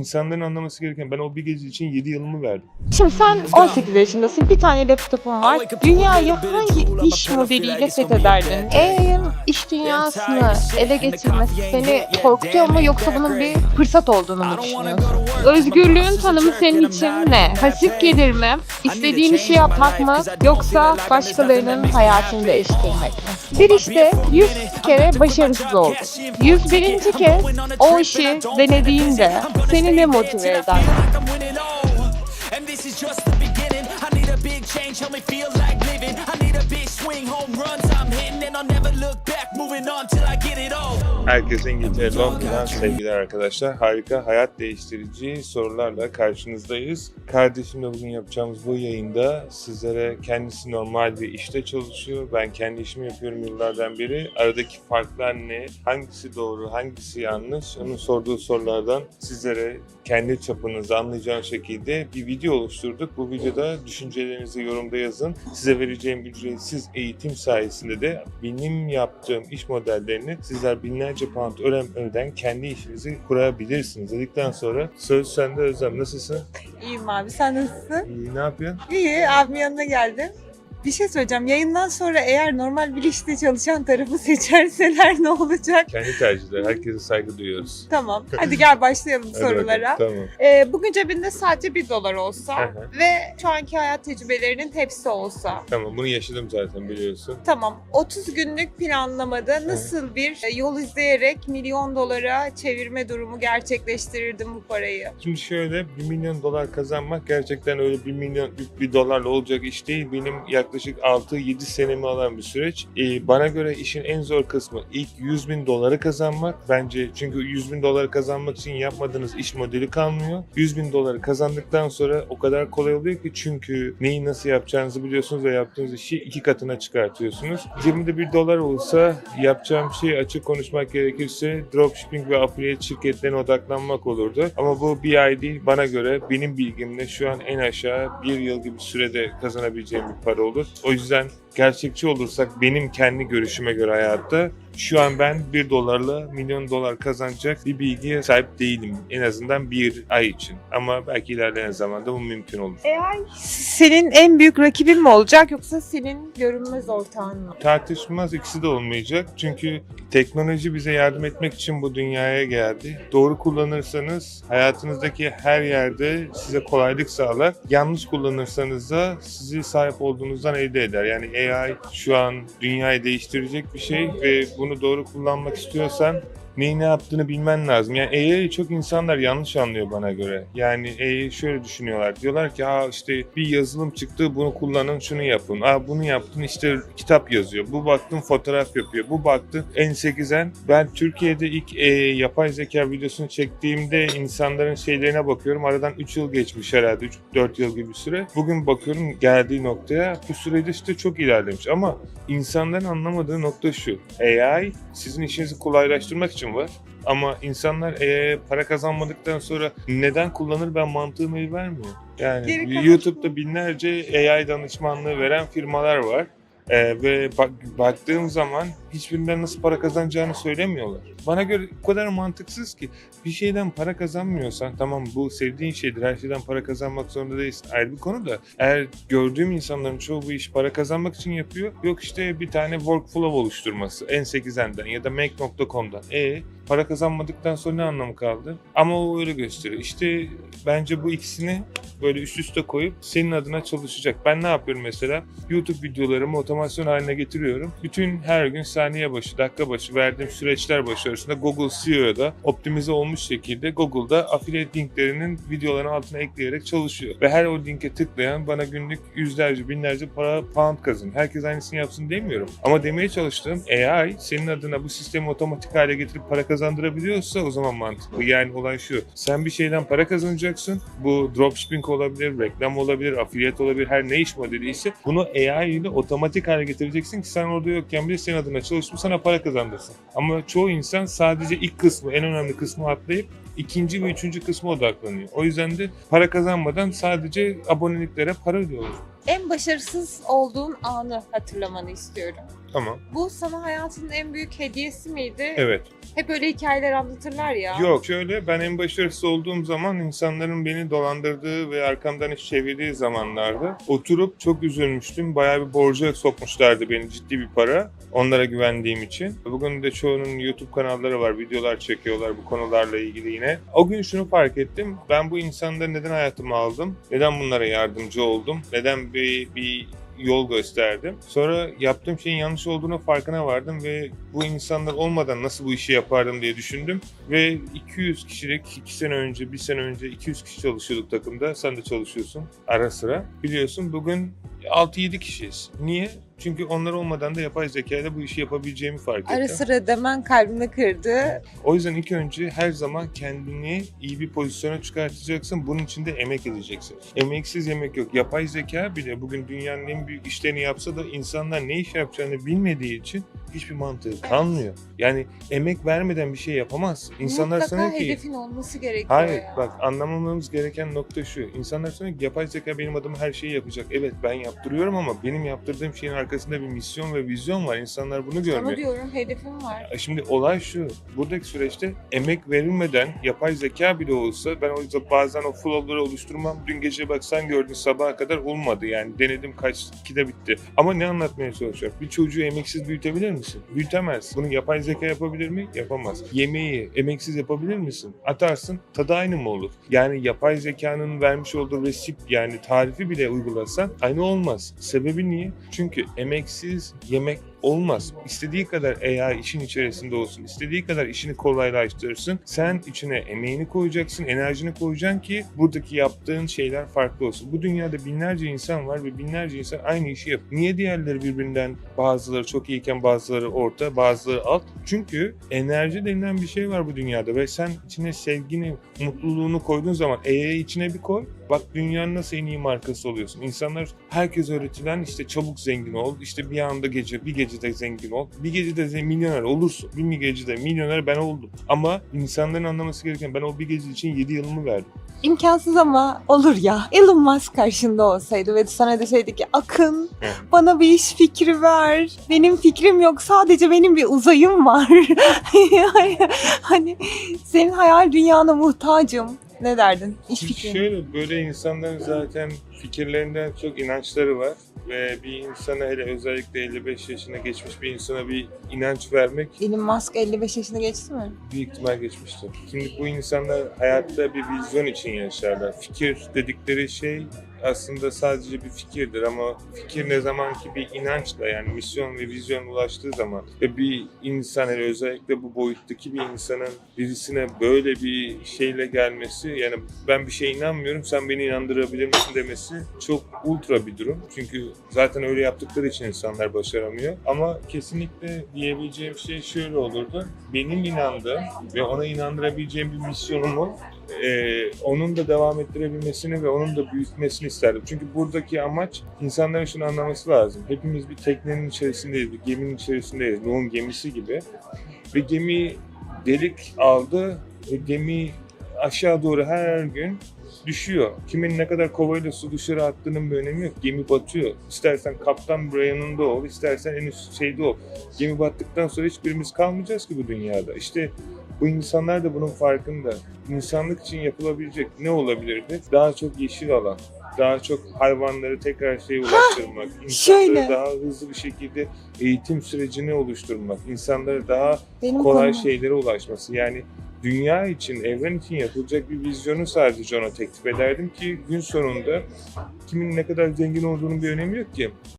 İnsanların anlaması gereken ben o bir gece için 7 yılımı verdim. Şimdi sen 18 yaşındasın, bir tane laptopun var. Dünyayı hangi iş modeliyle fethederdin? AI'ın iş dünyasını ele geçirmesi seni korkutuyor mu yoksa bunun bir fırsat olduğunu mu düşünüyorsun? Özgürlüğün tanımı senin için ne? Pasif gelir mi? İstediğin işi yapmak mı? Yoksa başkalarının hayatını değiştirmek mi? Bir işte 100 kere başarısız oldun. 101. kez o işi denediğinde seni ne motive eder? Change, help me feel like living. I need a big swing, home runs I'm hitting, and I'll never look back. Moving on till I get it all. Herkese İngiltere Londra'dan sevgiler arkadaşlar. Harika, hayat değiştirici sorularla karşınızdayız. Kardeşimle bugün yapacağımız bu yayında sizlere kendisi normal bir işte çalışıyor. Ben kendi işimi yapıyorum yıllardan beri. Aradaki farklar ne? Hangisi doğru, hangisi yanlış? Onun sorduğu sorulardan sizlere kendi çapınızda anlayacağınız şekilde bir video oluşturduk. Bu videoda düşüncelerinizi yorumda yazın. Size vereceğim ücretsiz eğitim sayesinde de benim yaptığım iş modellerini sizler binlerce pound ödemeden kendi işinizi kurabilirsiniz. Dedikten sonra söz sende Özlem. Nasılsın? İyiyim abi sen nasılsın? İyi, ne yapıyorsun? İyi abimin yanına geldim. Bir şey söyleyeceğim. Yayından sonra eğer normal bir işte çalışan tarafı seçerseler ne olacak? Kendi tercihler. Herkese saygı duyuyoruz. Tamam. Hadi gel başlayalım Hadi sorulara. bakalım, Tamam. Ee, bugün cebinde sadece bir dolar olsa ve şu anki hayat tecrübelerinin hepsi olsa. Tamam bunu yaşadım zaten biliyorsun. Tamam. 30 günlük planlamada nasıl bir e, yol izleyerek milyon dolara çevirme durumu gerçekleştirirdim bu parayı? Şimdi şöyle 1 milyon dolar kazanmak gerçekten öyle 1 milyon bir dolarla olacak iş değil. Benim yaklaşık 6-7 senemi alan bir süreç. Ee, bana göre işin en zor kısmı ilk 100 bin doları kazanmak. Bence çünkü 100 bin doları kazanmak için yapmadığınız iş modeli kalmıyor. 100 bin doları kazandıktan sonra o kadar kolay oluyor ki çünkü neyi nasıl yapacağınızı biliyorsunuz ve yaptığınız işi iki katına çıkartıyorsunuz. Cebimde bir dolar olsa yapacağım şey açık konuşmak gerekirse dropshipping ve affiliate şirketlerine odaklanmak olurdu. Ama bu bir ay değil bana göre benim bilgimle şu an en aşağı bir yıl gibi sürede kazanabileceğim bir para olur. O yüzden gerçekçi olursak benim kendi görüşüme göre hayatta şu an ben 1 dolarla milyon dolar kazanacak bir bilgiye sahip değilim. En azından bir ay için. Ama belki ilerleyen zamanda bu mümkün olur. AI senin en büyük rakibin mi olacak yoksa senin görünmez ortağın mı? Tartışmaz ikisi de olmayacak. Çünkü teknoloji bize yardım etmek için bu dünyaya geldi. Doğru kullanırsanız hayatınızdaki her yerde size kolaylık sağlar. Yanlış kullanırsanız da sizi sahip olduğunuzdan elde eder. Yani AI şu an dünyayı değiştirecek bir şey ve bunu doğru kullanmak istiyorsan neyi ne yaptığını bilmen lazım. Yani AI'yi çok insanlar yanlış anlıyor bana göre. Yani AI'yi şöyle düşünüyorlar. Diyorlar ki Aa işte bir yazılım çıktı bunu kullanın şunu yapın. Aa bunu yaptın işte kitap yazıyor. Bu baktın fotoğraf yapıyor. Bu baktın N8'en. Ben Türkiye'de ilk e, yapay zeka videosunu çektiğimde insanların şeylerine bakıyorum. Aradan 3 yıl geçmiş herhalde. 3-4 yıl gibi bir süre. Bugün bakıyorum geldiği noktaya. Bu sürede işte çok ilerlemiş. Ama insanların anlamadığı nokta şu. AI sizin işinizi kolaylaştırmak için var. Ama insanlar eee, para kazanmadıktan sonra neden kullanır ben mantığımı el vermiyor. Yani Geri YouTube'da binlerce AI danışmanlığı veren firmalar var. Eee, ve bak, baktığım zaman hiçbirinden nasıl para kazanacağını söylemiyorlar. Bana göre o kadar mantıksız ki bir şeyden para kazanmıyorsan tamam bu sevdiğin şeydir her şeyden para kazanmak zorunda değilsin ayrı bir konu da eğer gördüğüm insanların çoğu bu iş para kazanmak için yapıyor yok işte bir tane workflow oluşturması N8N'den ya da Make.com'dan e para kazanmadıktan sonra ne anlamı kaldı? Ama o öyle gösteriyor. İşte bence bu ikisini böyle üst üste koyup senin adına çalışacak. Ben ne yapıyorum mesela? YouTube videolarımı otomasyon haline getiriyorum. Bütün her gün saniye başı, dakika başı verdiğim süreçler başarısında Google CEO'da optimize olmuş şekilde Google'da affiliate linklerinin videoların altına ekleyerek çalışıyor. Ve her o linke tıklayan bana günlük yüzlerce, binlerce para pound kazanıyor. Herkes aynısını yapsın demiyorum. Ama demeye çalıştığım AI senin adına bu sistemi otomatik hale getirip para kazandırabiliyorsa o zaman mantıklı. Yani olay şu. Sen bir şeyden para kazanacaksın. Bu dropshipping olabilir, reklam olabilir, affiliate olabilir, her ne iş modeli ise bunu AI ile otomatik hale getireceksin ki sen orada yokken bile senin adına çalışıp sana para kazandırsın. Ama çoğu insan sadece ilk kısmı, en önemli kısmı atlayıp ikinci ve üçüncü kısma odaklanıyor. O yüzden de para kazanmadan sadece aboneliklere para ödüyorlar. En başarısız olduğun anı hatırlamanı istiyorum. Tamam. Bu sana hayatının en büyük hediyesi miydi? Evet. Hep öyle hikayeler anlatırlar ya. Yok şöyle ben en başarısız olduğum zaman insanların beni dolandırdığı ve arkamdan iş çevirdiği zamanlarda oturup çok üzülmüştüm. Bayağı bir borca sokmuşlardı beni ciddi bir para. Onlara güvendiğim için. Bugün de çoğunun YouTube kanalları var. Videolar çekiyorlar bu konularla ilgili yine. O gün şunu fark ettim. Ben bu insanları neden hayatıma aldım? Neden bunlara yardımcı oldum? Neden bir, bir yol gösterdim. Sonra yaptığım şeyin yanlış olduğunu farkına vardım ve bu insanlar olmadan nasıl bu işi yapardım diye düşündüm. Ve 200 kişilik 2 sene önce, 1 sene önce 200 kişi çalışıyorduk takımda. Sen de çalışıyorsun ara sıra. Biliyorsun bugün 6-7 kişiyiz. Niye? Çünkü onlar olmadan da yapay zekayla bu işi yapabileceğimi fark ettim. Ara sıra demen kalbimi kırdı. O yüzden ilk önce her zaman kendini iyi bir pozisyona çıkartacaksın. Bunun için de emek edeceksin. Emeksiz yemek yok. Yapay zeka bile bugün dünyanın en büyük işlerini yapsa da insanlar ne iş yapacağını bilmediği için hiçbir mantığı kalmıyor. Yani emek vermeden bir şey yapamazsın. İnsanlar Mutlaka sanıyor ki hedefin olması gerekiyor Hayır ya. bak anlamamamız gereken nokta şu. İnsanlar sanıyor ki yapay zeka benim adıma her şeyi yapacak. Evet ben yaptırıyorum ama benim yaptırdığım şeyin arkasında bir misyon ve vizyon var. İnsanlar bunu görmüyor. Onu diyorum hedefim var. Şimdi olay şu. Buradaki süreçte emek verilmeden yapay zeka bile olsa ben o yüzden bazen o flow'ları oluşturmam. Dün gece bak sen gördün sabaha kadar olmadı yani. Denedim kaç ikide bitti. Ama ne anlatmaya çalışıyorum? Bir çocuğu emeksiz büyütebilir misin? Büyütemez. Bunu yapay zeka yapabilir mi? Yapamaz. Yemeği emeksiz yapabilir misin? Atarsın tadı aynı mı olur? Yani yapay zekanın vermiş olduğu resip yani tarifi bile uygulasan aynı olmaz. Sebebi niye? Çünkü emeksiz yemek olmaz. İstediği kadar AI işin içerisinde olsun, istediği kadar işini kolaylaştırsın. Sen içine emeğini koyacaksın, enerjini koyacaksın ki buradaki yaptığın şeyler farklı olsun. Bu dünyada binlerce insan var ve binlerce insan aynı işi yapıyor. Niye diğerleri birbirinden bazıları çok iyiyken bazıları orta, bazıları alt? Çünkü enerji denilen bir şey var bu dünyada ve sen içine sevgini, mutluluğunu koyduğun zaman AI'yi içine bir koy. Bak dünyanın nasıl en iyi markası oluyorsun. İnsanlar herkes öğretilen işte çabuk zengin ol, işte bir anda gece, bir gecede zengin ol. Bir gecede milyoner olursun. Bir gecede milyoner ben oldum. Ama insanların anlaması gereken ben o bir gece için 7 yılımı verdim. İmkansız ama olur ya. Elon Musk karşında olsaydı ve sana deseydi ki Akın bana bir iş fikri ver. Benim fikrim yok sadece benim bir uzayım var. hani senin hayal dünyana muhtacım. Ne derdin? İş fikrin. Şöyle böyle insanların zaten fikirlerinden çok inançları var ve bir insana hele özellikle 55 yaşına geçmiş bir insana bir inanç vermek Elon Musk 55 yaşına geçti mi? büyük ihtimal geçmiştir. Şimdi bu insanlar hayatta bir vizyon için yaşarlar. Fikir dedikleri şey aslında sadece bir fikirdir ama fikir ne zaman ki bir inançla yani misyon ve vizyon ulaştığı zaman ve bir insan hele özellikle bu boyuttaki bir insanın birisine böyle bir şeyle gelmesi yani ben bir şeye inanmıyorum sen beni inandırabilir misin demesi çok ultra bir durum. Çünkü zaten öyle yaptıkları için insanlar başaramıyor. Ama kesinlikle diyebileceğim şey şöyle olurdu. Benim inandığım ve ona inandırabileceğim bir misyonumu e, onun da devam ettirebilmesini ve onun da büyütmesini isterdim. Çünkü buradaki amaç insanların şunu anlaması lazım. Hepimiz bir teknenin içerisindeyiz, bir geminin içerisindeyiz. Nuh'un gemisi gibi. Ve gemi delik aldı ve gemi aşağı doğru her gün düşüyor. Kimin ne kadar kovayla su dışarı attığının bir önemi yok. Gemi batıyor. İstersen kaptan yanında ol, istersen en üst şeyde ol. Gemi battıktan sonra hiçbirimiz kalmayacağız ki bu dünyada. İşte bu insanlar da bunun farkında. İnsanlık için yapılabilecek ne olabilirdi? Daha çok yeşil alan, daha çok hayvanları tekrar şeye ulaştırmak, insanları şöyle. daha hızlı bir şekilde eğitim sürecini oluşturmak, insanları daha Benim kolay konum. şeylere ulaşması. Yani dünya için, evren için yapılacak bir vizyonu sadece ona teklif ederdim ki gün sonunda kimin ne kadar zengin olduğunun bir önemi yok ki.